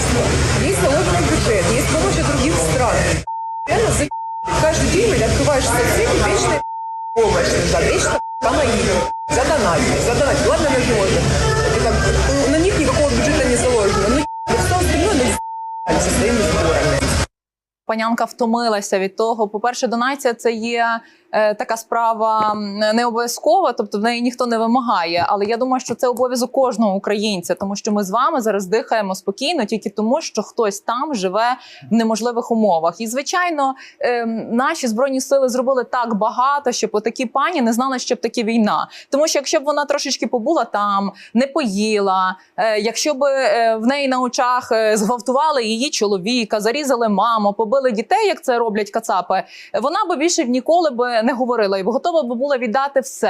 у государства? Есть налоговый бюджет, есть помощь от других стран. Реально за каждый день блядь, открываешь соцсети, вечная помощь нужна, вечно помоги, задонатили, задонатили. Ладно, на животных. Это, ну, на них никакого бюджета не заложено. Ну, ну, все остальное, ну, со своими сборами. Панянка втомилася від того. По-перше, донація це є е, така справа не обов'язкова, тобто в неї ніхто не вимагає. Але я думаю, що це обов'язок кожного українця, тому що ми з вами зараз дихаємо спокійно тільки тому, що хтось там живе в неможливих умовах. І звичайно, е, наші збройні сили зробили так багато, щоб отакі пані не знали, що б таке війна. Тому що якщо б вона трошечки побула там, не поїла, е, якщо б е, в неї на очах е, зґвалтували її чоловіка, зарізали маму, побили дітей, як це роблять кацапи, вона би більше ніколи б не говорила і готова би була віддати все.